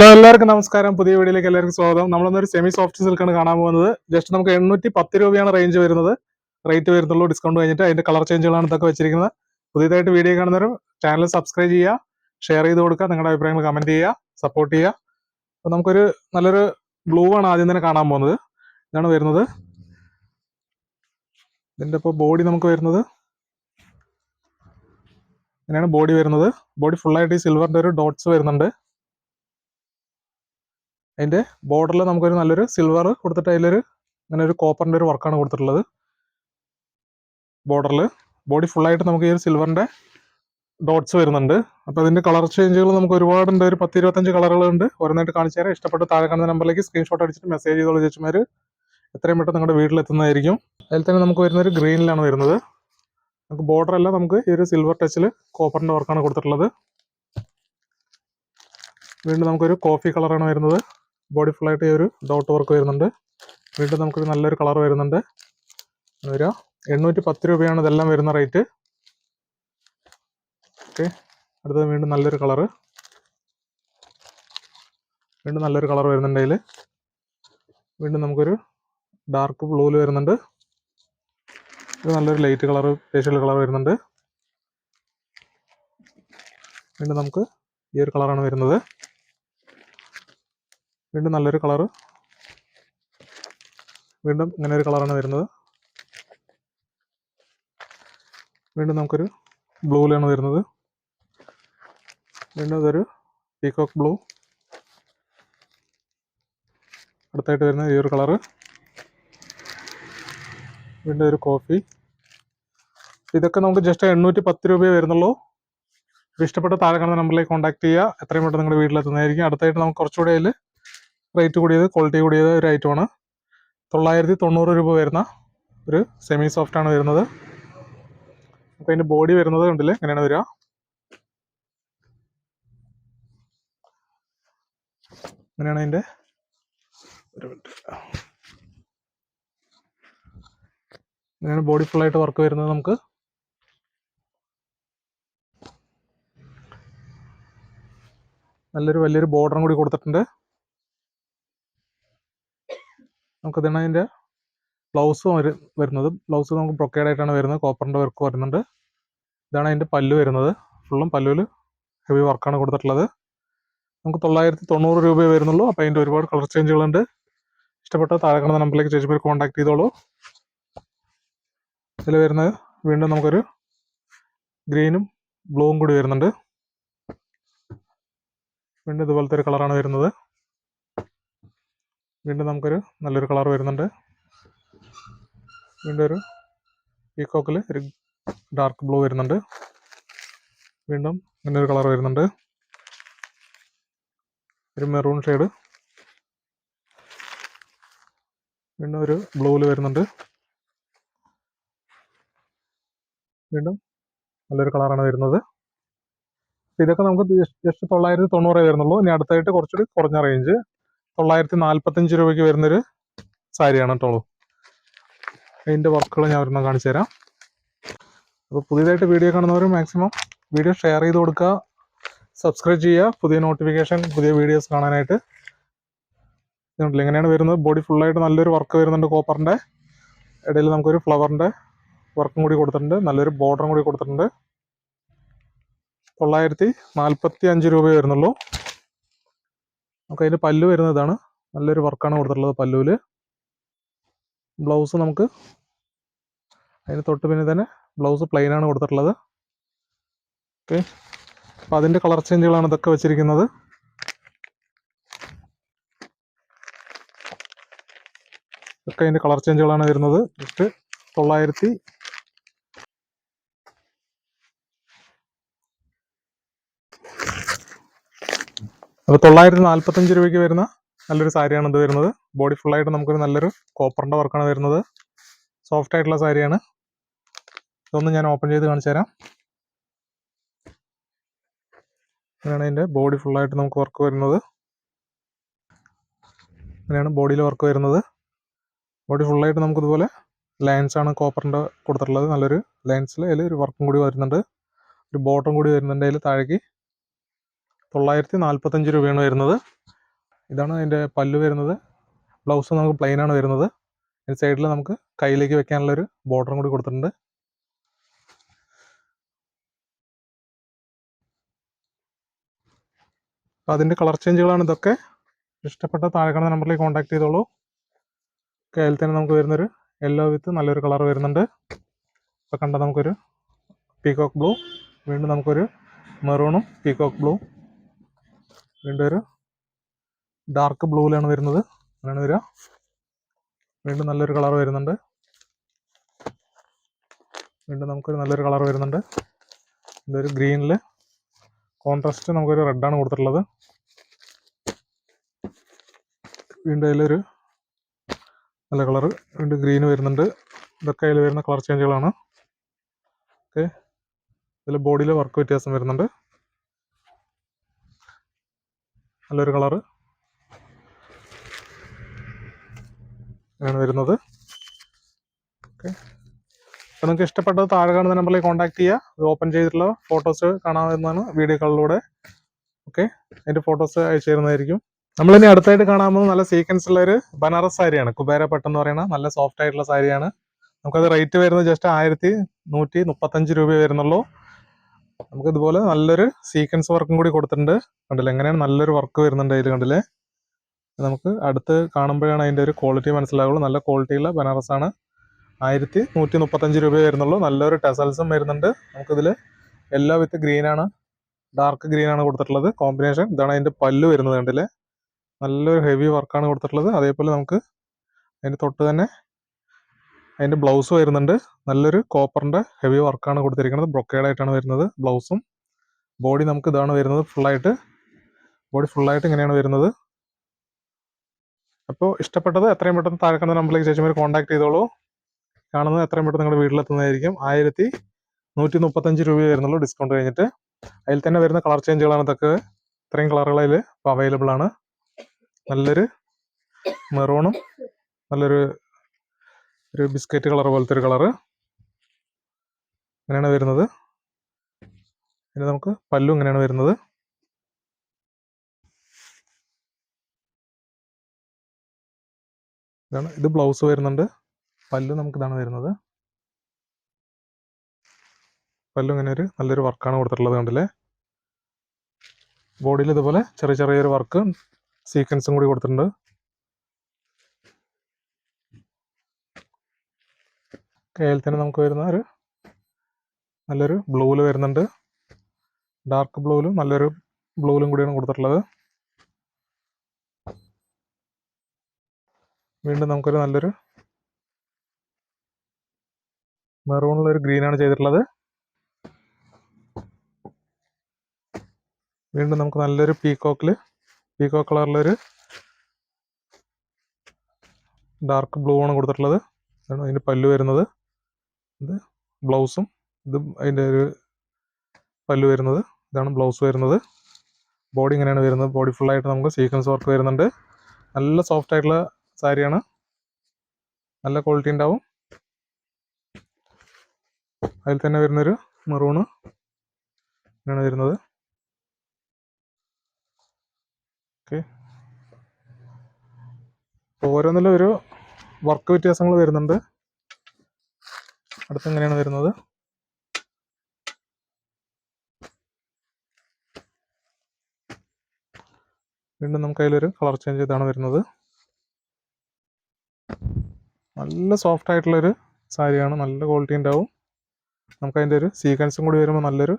Hello എല്ലാവർക്കും നമസ്കാരം. പുതിയ വീഡിയോയിലേക്ക് എല്ലാവർക്കും സ്വാഗതം. നമ്മളൊന്നൊരു സെമി സോഫ്റ്റ് സിൽക്കാണ് കാണാൻ പോകുന്നത്. ജസ്റ്റ് നമുക്ക് എണ്ണൂറ്റി പത്ത് രൂപയാണ് റേഞ്ച് വരുന്നത്. റേറ്റ് വരുന്നുള്ളൂ ഡിസ്കൗണ്ട് കഴിഞ്ഞിട്ട് അതിന്റെ കളർ ചേഞ്ചുകളാണ് ഇതൊക്കെ വെച്ചിരിക്കുന്നത്. പുതിയതായിട്ട് വീഡിയോ കാണുന്നവരും ചാനൽ സബ്സ്ക്രൈബ് ചെയ്യുക ഷെയർ ചെയ്ത് കൊടുക്കുക നിങ്ങളുടെ അഭിപ്രായങ്ങൾ കമന്റ് ചെയ്യുക സപ്പോർട്ട് ചെയ്യുക. അപ്പോൾ നമുക്കൊരു നല്ലൊരു ബ്ലൂ ആണ് ആദ്യം തന്നെ കാണാൻ പോകുന്നത്. ഇതാണ് വരുന്നത്. ഇതിന്റെ ഇപ്പോൾ ബോഡി നമുക്ക് വരുന്നത്. ഇങ്ങനെയാണ് ബോഡി വരുന്നത്. ബോഡി ഫുള്ളായിട്ട് ഈ സിൽവറിന്റെ ഒരു ഡോട്ട്സ് വരുന്നുണ്ട്. അതിന്റെ ബോർഡറിൽ നമുക്കൊരു നല്ലൊരു സിൽവർ കൊടുത്തിട്ട് അതിലൊരു ഇങ്ങനെ ഒരു കോപ്പറിന്റെ ഒരു വർക്കാണ് കൊടുത്തിട്ടുള്ളത് ബോർഡറിൽ ബോഡി ഫുള്ളായിട്ട് നമുക്ക് ഈ ഒരു സിൽവറിന്റെ ഡോട്ട്സ് വരുന്നുണ്ട്. അപ്പോൾ അതിന്റെ കളർ ചേഞ്ചുകൾ നമുക്ക് ഒരുപാടുണ്ട്. ഒരു പത്ത് ഇരുപത്തഞ്ച് കളറുകളുണ്ട് ഓരോന്നായിട്ട് കാണിച്ചു തരാം. ഇഷ്ടപ്പെട്ട് താഴെ കാണുന്ന നമ്പറിലേക്ക് സ്ക്രീൻഷോട്ട് അടിച്ചിട്ട് മെസ്സേജ് ചെയ്തോളൂ ചേച്ചിമാർ എത്രയും പെട്ടെന്ന് നിങ്ങളുടെ വീട്ടിലെത്തുന്നതായിരിക്കും. അതിൽ തന്നെ നമുക്ക് വരുന്ന ഒരു ഗ്രീനിലാണ് വരുന്നത്. നമുക്ക് ബോർഡർ എല്ലാം നമുക്ക് ഈ ഒരു സിൽവർ ടച്ചിൽ കോപ്പറിന്റെ വർക്കാണ് കൊടുത്തിട്ടുള്ളത്. വീണ്ടും നമുക്കൊരു കോഫി കളറാണ് വരുന്നത്. ബോഡി ഫുള്ളായിട്ട് ഈ ഒരു ഡോട്ട് വർക്ക് വരുന്നുണ്ട്. വീണ്ടും നമുക്കൊരു നല്ലൊരു കളർ വരുന്നുണ്ട്. വരിക എണ്ണൂറ്റി പത്ത് രൂപയാണ് ഇതെല്ലാം വരുന്ന റേറ്റ് ഓക്കെ അടുത്തത് വീണ്ടും നല്ലൊരു കളർ വീണ്ടും നല്ലൊരു കളർ വരുന്നുണ്ട് അതിൽ വീണ്ടും നമുക്കൊരു ഡാർക്ക് ബ്ലൂവിൽ വരുന്നുണ്ട്. ഇത് നല്ലൊരു ലൈറ്റ് കളർ സ്പേഷ്യൽ കളർ വരുന്നുണ്ട്. വീണ്ടും നമുക്ക് ഈ ഒരു കളറാണ് വരുന്നത്. വീണ്ടും നല്ലൊരു കളറ്. വീണ്ടും ഇങ്ങനെ ഒരു കളറാണ് വരുന്നത്. വീണ്ടും നമുക്കൊരു ബ്ലൂവിലാണ് വരുന്നത്. വീണ്ടും ഇതൊരു പീകോക്ക് ബ്ലൂ. അടുത്തായിട്ട് വരുന്ന ഈ ഒരു കളറ്. വീണ്ടും ഒരു കോഫി. ഇതൊക്കെ നമുക്ക് ജസ്റ്റ് എണ്ണൂറ്റി പത്ത് രൂപയെ വരുന്നുള്ളൂ. ഇഷ്ടപ്പെട്ട താഴെ കാണുന്ന നമ്പറിലേക്ക് കോൺടാക്ട് ചെയ്യുക. എത്രയും പെട്ടെന്ന് നിങ്ങളുടെ വീട്ടിലെത്തുന്നതായിരിക്കും. അടുത്തായിട്ട് നമുക്ക് കുറച്ചുകൂടെ അതിൽ റേറ്റ് കൂടിയത് ക്വാളിറ്റി കൂടിയത് ഒരു ഐറ്റമാണ് തൊള്ളായിരത്തി തൊണ്ണൂറ് രൂപ വരുന്ന ഒരു സെമി സോഫ്റ്റ് ആണ് വരുന്നത്. അപ്പോൾ അതിന്റെ ബോഡി വരുന്നത് കണ്ടില്ലേ? എങ്ങനെയാണ് വരിക. ഇങ്ങനെയാണ് അതിന്റെ ഒരു മിനിറ്റ് ഇങ്ങനെയാണ് ബോഡി ഫുള്ളായിട്ട് വർക്ക് വരുന്നത് നമുക്ക്. നല്ലൊരു വലിയൊരു ബോർഡറും കൂടി കൊടുത്തിട്ടുണ്ട്. നമുക്ക് ഇതാണ് അതിന്റെ ബ്ലൗസ് വരുന്നത്. ബ്ലൗസ് നമുക്ക് ആയിട്ടാണ് വരുന്നത്. കോപ്പറിന്റെ വർക്ക് വരുന്നുണ്ട്. ഇതാണ് അതിന്റെ പല്ല് വരുന്നത്. ഫുള്ളും പല്ലുവിൽ ഹെവി വർക്കാണ് കൊടുത്തിട്ടുള്ളത്. നമുക്ക് തൊള്ളായിരത്തി തൊണ്ണൂറ് രൂപയെ വരുന്നുള്ളൂ. അപ്പോൾ അതിന്റെ ഒരുപാട് കളർ ചേഞ്ചുകളുണ്ട് ഇഷ്ടപ്പെട്ട താഴെ കാണുന്ന നമ്പറിലേക്ക് ചേച്ചി പേര് കോൺടാക്ട് ചെയ്തോളൂ. ഇതിൽ വരുന്നത് വീണ്ടും നമുക്കൊരു ഗ്രീനും ബ്ലൂവും കൂടി വരുന്നുണ്ട്. വീണ്ടും ഇതുപോലത്തെ ഒരു കളറാണ് വരുന്നത്. വീണ്ടും നമുക്കൊരു നല്ലൊരു കളർ വരുന്നുണ്ട്. വീണ്ടും ഒരു പീക്കോക്കിൽ ഒരു ഡാർക്ക് ബ്ലൂ വരുന്നുണ്ട്. വീണ്ടും ഇങ്ങനെ ഒരു കളർ വരുന്നുണ്ട്. ഒരു മെറൂൺ ഷെയ്ഡ് വീണ്ടും ഒരു ബ്ലൂവിൽ വരുന്നുണ്ട്. വീണ്ടും നല്ലൊരു കളറാണ് വരുന്നത്. ഇതൊക്കെ നമുക്ക് ജസ്റ്റ് തൊള്ളായിരത്തി തൊണ്ണൂറേ വരുന്നുള്ളൂ. ഇനി അടുത്തായിട്ട് കുറച്ചുകൂടി കുറഞ്ഞ റേഞ്ച് തൊള്ളായിരത്തി നാൽപ്പത്തഞ്ച് രൂപയ്ക്ക് വരുന്നൊരു സാരിയാണ് കേട്ടോ. അതിന്റെ വർക്കുകൾ ഞാൻ ഒരെണ്ണം കാണിച്ചു തരാം. അപ്പോൾ പുതിയതായിട്ട് വീഡിയോ കാണുന്നവർ മാക്സിമം വീഡിയോ ഷെയർ ചെയ്ത് കൊടുക്കുക. സബ്സ്ക്രൈബ് ചെയ്യുക. പുതിയ നോട്ടിഫിക്കേഷൻ പുതിയ വീഡിയോസ് കാണാനായിട്ട്. ഇതുണ്ടല്ലോ ഇങ്ങനെയാണ് വരുന്നത്. ബോഡി ഫുള്ളായിട്ട് നല്ലൊരു വർക്ക് വരുന്നുണ്ട് കോപ്പറിന്റെ ഇടയിൽ നമുക്കൊരു ഫ്ലവറിന്റെ വർക്കും കൂടി കൊടുത്തിട്ടുണ്ട്. നല്ലൊരു ബോർഡറും കൂടി കൊടുത്തിട്ടുണ്ട്. തൊള്ളായിരത്തി നാൽപ്പത്തി അഞ്ച് രൂപയെ വരുന്നുള്ളൂ. നമുക്ക് അതിന്റെ പല്ലു വരുന്നതാണ്. നല്ലൊരു വർക്കാണ് കൊടുത്തിട്ടുള്ളത് പല്ലുവിൽ ബ്ലൗസ് നമുക്ക് അതിന് തൊട്ട് പിന്നെ തന്നെ ബ്ലൗസ് പ്ലെയിൻ ആണ് കൊടുത്തിട്ടുള്ളത്. ഓക്കെ അപ്പം അതിന്റെ കളർ ചേഞ്ചുകളാണ് ഇതൊക്കെ വെച്ചിരിക്കുന്നത്. ഇതൊക്കെ അതിന്റെ കളർ ചേഞ്ചുകളാണ് വരുന്നത്. ജസ്റ്റ് തൊള്ളായിരത്തി അപ്പോൾ തൊള്ളായിരത്തി നാൽപ്പത്തഞ്ച് രൂപയ്ക്ക് വരുന്ന നല്ലൊരു സാരിയാണ് ഇത് വരുന്നത്. ബോഡി ഫുള്ളായിട്ട് നമുക്കൊരു നല്ലൊരു കോപ്പറിന്റെ വർക്കാണ് വരുന്നത്. സോഫ്റ്റ് ആയിട്ടുള്ള സാരിയാണ്. ഇതൊന്ന് ഞാൻ ഓപ്പൺ ചെയ്ത് കാണിച്ചു തരാം. ഇങ്ങനെയാണ് അതിന്റെ ബോഡി ഫുള്ളായിട്ട് നമുക്ക് വർക്ക് വരുന്നത്. ഇങ്ങനെയാണ് ബോഡിയിൽ വർക്ക് വരുന്നത്. ബോഡി ഫുള്ളായിട്ട് നമുക്ക് ഇതുപോലെ ലൈൻസ് ആണ് കോപ്പറിന്റെ കൊടുത്തിട്ടുള്ളത്. നല്ലൊരു ലൈൻസിൽ അതിൽ ഒരു വർക്കും കൂടി വരുന്നുണ്ട്. ഒരു ബോട്ടം കൂടി വരുന്നുണ്ട് അതിൽ താഴേക്ക്. തൊള്ളായിരത്തി നാൽപ്പത്തഞ്ച് രൂപയാണ് വരുന്നത്. ഇതാണ് അതിന്റെ പല്ല് വരുന്നത്. ബ്ലൗസ് നമുക്ക് പ്ലെയിൻ ആണ് വരുന്നത്. സൈഡിൽ നമുക്ക് കയ്യിലേക്ക് വെക്കാനുള്ള ഒരു ബോർഡറും കൂടി കൊടുത്തിട്ടുണ്ട്. അതിന്റെ കളർ ചേഞ്ചുകളാണ് ഇതൊക്കെ. ഇഷ്ടപ്പെട്ട താഴെ കാണുന്ന നമ്പറിലേക്ക് കോൺടാക്ട് ചെയ്തോളൂ. കയ്യിൽ തന്നെ നമുക്ക് വരുന്നൊരു യെല്ലോ വിത്ത് നല്ലൊരു കളർ വരുന്നുണ്ട്. ഇപ്പോൾ കണ്ട നമുക്കൊരു പീകോക്ക് ബ്ലൂ വീണ്ടും നമുക്കൊരു മെറൂണും പീകോക്ക് ബ്ലൂ വീണ്ടും ഒരു ഡാർക്ക് ബ്ലൂവിലാണ് വരുന്നത്. അങ്ങനെയാണ് വരിക. വീണ്ടും നല്ലൊരു കളർ വരുന്നുണ്ട്. വീണ്ടും നമുക്കൊരു നല്ലൊരു കളർ വരുന്നുണ്ട്. ഇതൊരു ഗ്രീനിൽ കോൺട്രാസ്റ്റ് നമുക്കൊരു റെഡാണ് കൊടുത്തിട്ടുള്ളത്. വീണ്ടും അതിലൊരു നല്ല കളർ വീണ്ടും ഗ്രീന് വരുന്നുണ്ട്. ഇതൊക്കെ അതിൽ വരുന്ന കളർ ചേഞ്ചുകളാണ് ഓക്കെ ഇതിൽ ബോഡിയിൽ വർക്ക് വ്യത്യാസം വരുന്നുണ്ട്. നല്ലൊരു കളറ്. ആണ് വരുന്നത്. ഓക്കെ. അപ്പോൾ നിങ്ങൾക്ക് ഇഷ്ടപ്പെട്ടത് താഴെ കാണുന്ന നമ്പറിലേക്ക് കോൺടാക്ട് ചെയ്യുക. ഓപ്പൺ ചെയ്തിട്ടുള്ള ഫോട്ടോസ് കാണാവുന്നതാണ് വീഡിയോ കോളിലൂടെ ഓക്കെ. അതിന്റെ ഫോട്ടോസ് അയച്ചു തരുന്നതായിരിക്കും. നമ്മളിനി അടുത്തായിട്ട് കാണാൻ നല്ല സീക്വൻസ് ഉള്ള ഒരു ബനാറസ് സാരിയാണ്. കുബേര പട്ടെന്ന് പറയുന്ന നല്ല സോഫ്റ്റ് ആയിട്ടുള്ള സാരിയാണ്. നമുക്കത് റേറ്റ് വരുന്നത് ജസ്റ്റ് ആയിരത്തി നൂറ്റി മുപ്പത്തഞ്ച് രൂപ വരുന്നുള്ളൂ. നമുക്ക് ഇതുപോലെ നല്ലൊരു സീക്വൻസ് വർക്കും കൂടി കൊടുത്തിട്ടുണ്ട്. കണ്ടില്ലേ? എങ്ങനെയാണ് നല്ലൊരു വർക്ക് വരുന്നുണ്ട് അതിൽ കണ്ടില്ലേ? നമുക്ക് അടുത്ത് കാണുമ്പോഴാണ് അതിന്റെ ഒരു ക്വാളിറ്റി മനസ്സിലാവുള്ളൂ. നല്ല ക്വാളിറ്റിയുള്ള ബനാറസ് ആണ് ആയിരത്തി നൂറ്റി മുപ്പത്തഞ്ച് രൂപ വരുന്നുള്ളൂ. നല്ലൊരു ടെസൽസും വരുന്നുണ്ട്. നമുക്കിതിൽ എല്ലാ വിത്ത് ഗ്രീനാണ് ഡാർക്ക് ഗ്രീനാണ് കൊടുത്തിട്ടുള്ളത്. കോമ്പിനേഷൻ ഇതാണ് അതിന്റെ പല്ല് വരുന്നത് കണ്ടില്ലേ? നല്ലൊരു ഹെവി വർക്കാണ് കൊടുത്തിട്ടുള്ളത്. അതേപോലെ നമുക്ക് അതിന്റെ തൊട്ട് തന്നെ അതിന്റെ ബ്ലൗസ് വരുന്നുണ്ട്. നല്ലൊരു കോപ്പറിന്റെ ഹെവി വർക്കാണ് കൊടുത്തിരിക്കുന്നത്. ബ്രൊക്കേഡ് ആയിട്ടാണ് വരുന്നത് ബ്ലൗസും ബോഡി നമുക്ക് ഇതാണ് വരുന്നത് ഫുള്ളായിട്ട് ബോഡി ഫുള്ളായിട്ട് ഇങ്ങനെയാണ് വരുന്നത്. അപ്പോൾ ഇഷ്ടപ്പെട്ടത് എത്രയും പെട്ടെന്ന് താഴെ കാണുന്ന നമ്പറിലേക്ക് ചേച്ചിമാർ കോൺടാക്ട് ചെയ്തോളൂ. കാണുന്നത് എത്രയും പെട്ടെന്ന് നിങ്ങളുടെ വീട്ടിലെത്തുന്നതായിരിക്കും. ആയിരത്തി നൂറ്റി മുപ്പത്തഞ്ച് രൂപ വരുന്നുള്ളൂ. ഡിസ്കൗണ്ട് കഴിഞ്ഞിട്ട്. അതിൽ തന്നെ വരുന്ന കളർ ചേഞ്ചുകളാണ് ഇതൊക്കെ. ഇത്രയും കളറുകളിൽ ഇപ്പോൾ അവൈലബിൾ ആണ്. നല്ലൊരു മെറൂണും നല്ലൊരു ഒരു ബിസ്ക്കറ്റ് കളർ പോലത്തെ ഒരു കളറ്. ഇങ്ങനെയാണ് വരുന്നത്. പിന്നെ നമുക്ക് പല്ലും ഇങ്ങനെയാണ് വരുന്നത്. ഇതാണ് ഇത് ബ്ലൗസ് വരുന്നുണ്ട്. പല്ലു നമുക്ക് ഇതാണ് വരുന്നത്. പല്ലും ഇങ്ങനെ ഒരു നല്ലൊരു വർക്കാണ് കൊടുത്തിട്ടുള്ളത് കണ്ടില്ലേ? ബോഡിയിൽ ഇതുപോലെ ചെറിയ ചെറിയൊരു വർക്ക് സീക്വൻസും കൂടി കൊടുത്തിട്ടുണ്ട്. കയ്യിൽ നമുക്ക് വരുന്ന ഒരു നല്ലൊരു ബ്ലൂവിൽ വരുന്നുണ്ട്. ഡാർക്ക് ബ്ലൂവിലും നല്ലൊരു ബ്ലൂവിലും കൂടിയാണ് കൊടുത്തിട്ടുള്ളത്. വീണ്ടും നമുക്കൊരു നല്ലൊരു മെറൂണിലൊരു ആണ് ചെയ്തിട്ടുള്ളത്. വീണ്ടും നമുക്ക് നല്ലൊരു പീകോക്കിൽ പീകോക്ക് കളറിലൊരു ഡാർക്ക് ബ്ലൂ ആണ് കൊടുത്തിട്ടുള്ളത്. അതാണ് അതിന്റെ പല്ല് വരുന്നത്. ഇത് ബ്ലൗസും ഇത് അതിന്റെ ഒരു പല്ല് വരുന്നത് ഇതാണ് ബ്ലൗസ് വരുന്നത്. ബോഡി ഇങ്ങനെയാണ് വരുന്നത്. ബോഡി ഫുള്ളായിട്ട് നമുക്ക് സീക്വൻസ് വർക്ക് വരുന്നുണ്ട്. നല്ല സോഫ്റ്റ് ആയിട്ടുള്ള സാരിയാണ്. നല്ല ക്വാളിറ്റി ഉണ്ടാവും. അതിൽ തന്നെ വരുന്നൊരു മെറൂണ് ഇങ്ങനെയാണ് വരുന്നത്. ഓക്കെ. ഓരോന്നിലും ഒരു വർക്ക് വ്യത്യാസങ്ങൾ വരുന്നുണ്ട്. അടുത്ത് എങ്ങനെയാണ് വരുന്നത്? വീണ്ടും നമുക്ക് അതിലൊരു കളർ ചേഞ്ച് ചെയ്താണ് വരുന്നത്. നല്ല സോഫ്റ്റ് ആയിട്ടുള്ളൊരു സാരിയാണ് നല്ല ക്വാളിറ്റി ഉണ്ടാവും. നമുക്ക് അതിന്റെ ഒരു സീക്വൻസും കൂടി വരുമ്പോൾ നല്ലൊരു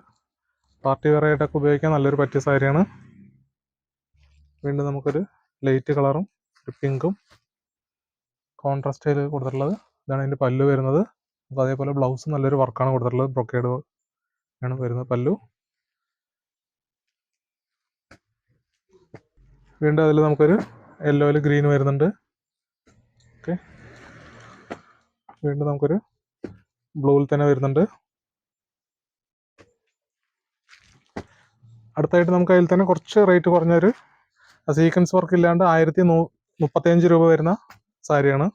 പാർട്ടി വെയർ ആയിട്ടൊക്കെ ഉപയോഗിക്കാൻ നല്ലൊരു പറ്റിയ സാരിയാണ്. വീണ്ടും നമുക്കൊരു ലൈറ്റ് കളറും ഒരു പിങ്കും കോൺട്രാസ്റ്റ് ചെയ്ത് കൊടുത്തിട്ടുള്ളത് ഇതാണ് അതിന്റെ പല്ല് വരുന്നത്. അപ്പോൾ അതേപോലെ ബ്ലൗസ് നല്ലൊരു വർക്കാണ് കൊടുത്തിട്ടുള്ളത്. ബ്രൊക്കേഡ് ആണ് വരുന്നത്. പല്ലു. വീണ്ടും അതിൽ നമുക്കൊരു യെല്ലോയിൽ ഗ്രീൻ വരുന്നുണ്ട്. ഓക്കെ വീണ്ടും നമുക്കൊരു ബ്ലൂവിൽ തന്നെ വരുന്നുണ്ട്. അടുത്തായിട്ട് നമുക്ക് അതിൽ തന്നെ കുറച്ച് റേറ്റ് കുറഞ്ഞൊരു സീക്വൻസ് വർക്ക് ഇല്ലാണ്ട് ആയിരത്തി നൂ മുപ്പത്തിയഞ്ച് രൂപ വരുന്ന സാരിയാണ്.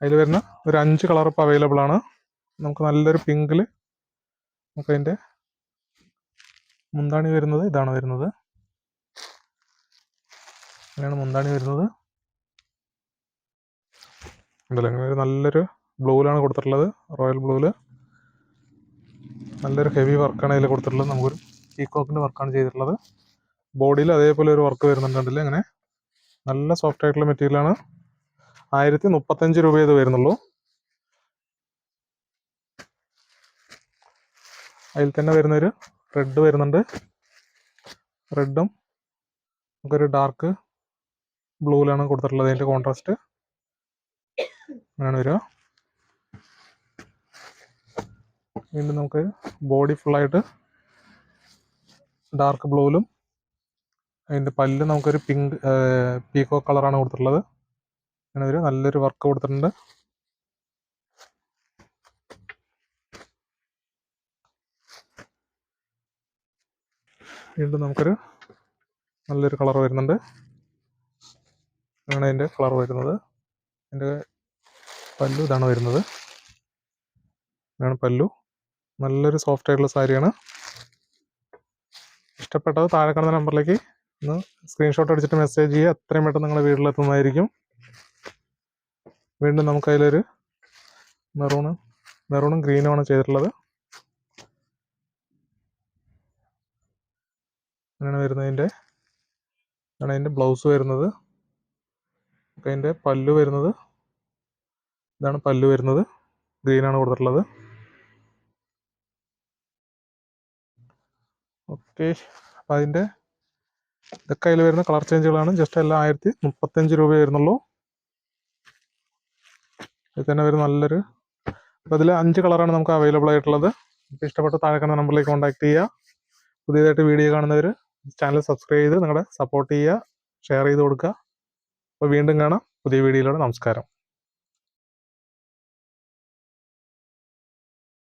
അതിൽ വരുന്ന ഒരു അഞ്ച് കളർ ഇപ്പോൾ അവൈലബിൾ ആണ്. നമുക്ക് നല്ലൊരു പിങ്കിൽ നമുക്ക് അതിന്റെ മുന്താണി വരുന്നത് ഇതാണ് വരുന്നത്. ഇങ്ങനെയാണ് മുന്താണി വരുന്നത്. ഉണ്ടല്ലോ ഇങ്ങനെ ഒരു നല്ലൊരു ബ്ലൂവിലാണ് കൊടുത്തിട്ടുള്ളത് റോയൽ ബ്ലൂവിൽ നല്ലൊരു ഹെവി വർക്കാണ് അതിൽ കൊടുത്തിട്ടുള്ളത്. നമുക്കൊരു പീക്കോക്കിന്റെ വർക്കാണ് ചെയ്തിട്ടുള്ളത്. ബോഡിയിൽ അതേപോലെ ഒരു വർക്ക് വരുന്നുണ്ടല്ലേ അങ്ങനെ. നല്ല സോഫ്റ്റ് ആയിട്ടുള്ള മെറ്റീരിയലാണ് ആയിരത്തി മുപ്പത്തഞ്ച് രൂപ ഇത് വരുന്നുള്ളൂ. അതിൽ തന്നെ വരുന്നൊരു റെഡ് വരുന്നുണ്ട്. റെഡും നമുക്കൊരു ഡാർക്ക് ബ്ലൂവിലാണ് കൊടുത്തിട്ടുള്ളത്. അതിന്റെ കോൺട്രാസ്റ്റ് അങ്ങനെയാണ് വരിക. വീണ്ടും നമുക്ക് ബോഡി ഫുള്ളായിട്ട് ഡാർക്ക് ബ്ലൂവിലും അതിന്റെ പല്ല് നമുക്കൊരു പിങ്ക് പീക്കോ കളറാണ് കൊടുത്തിട്ടുള്ളത്. അങ്ങനെ ഒരു നല്ലൊരു വർക്ക് കൊടുത്തിട്ടുണ്ട്. വീണ്ടും നമുക്കൊരു നല്ലൊരു കളർ വരുന്നുണ്ട്. ഇതാണ് അതിന്റെ കളർ വരുന്നത്. അതിന്റെ പല്ലു ഇതാണ് വരുന്നത്. ഇതാണ് പല്ലു. നല്ലൊരു സോഫ്റ്റ് ആയിട്ടുള്ള സാരിയാണ്. ഇഷ്ടപ്പെട്ടത് താഴെ കാണുന്ന നമ്പറിലേക്ക് ഒന്ന് സ്ക്രീൻഷോട്ട് അടിച്ചിട്ട് മെസ്സേജ് ചെയ്യുക. എത്രയും പെട്ടെന്ന് നിങ്ങളുടെ വീട്ടിലെത്തുന്നതായിരിക്കും. വീണ്ടും നമുക്കതിലൊരു മെറൂണ് മെറൂണും ഗ്രീനുമാണ് ചെയ്തിട്ടുള്ളത്. അങ്ങനെയാണ് വരുന്നതിന്റെ ആണ് അതിന്റെ ബ്ലൗസ് വരുന്നത്. അതിന്റെ പല്ലു വരുന്നത്. ഇതാണ് പല്ലു വരുന്നത്. ഗ്രീനാണ് കൊടുത്തിട്ടുള്ളത്. ഓക്കെ അപ്പം അതിന്റെ ഇതൊക്കെ അതിൽ വരുന്ന കളർ ചേഞ്ചുകളാണ് ജസ്റ്റ് എല്ലാം ആയിരത്തി മുപ്പത്തഞ്ച് രൂപ വരുന്നുള്ളൂ. ഇത് തന്നെ ഒരു നല്ലൊരു അപ്പോൾ അതിൽ അഞ്ച് കളറാണ് നമുക്ക് അവൈലബിൾ ആയിട്ടുള്ളത്. അപ്പോൾ ഇഷ്ടപ്പെട്ട താഴെ കാണുന്ന നമ്പറിലേക്ക് കോൺടാക്ട് ചെയ്യുക. പുതിയതായിട്ട് വീഡിയോ കാണുന്നവർ ചാനൽ സബ്സ്ക്രൈബ് ചെയ്ത് നിങ്ങളുടെ സപ്പോർട്ട് ചെയ്യുക ഷെയർ ചെയ്ത് കൊടുക്കുക. അപ്പോൾ വീണ്ടും കാണാം. പുതിയ വീഡിയോയിലൂടെ നമസ്കാരം.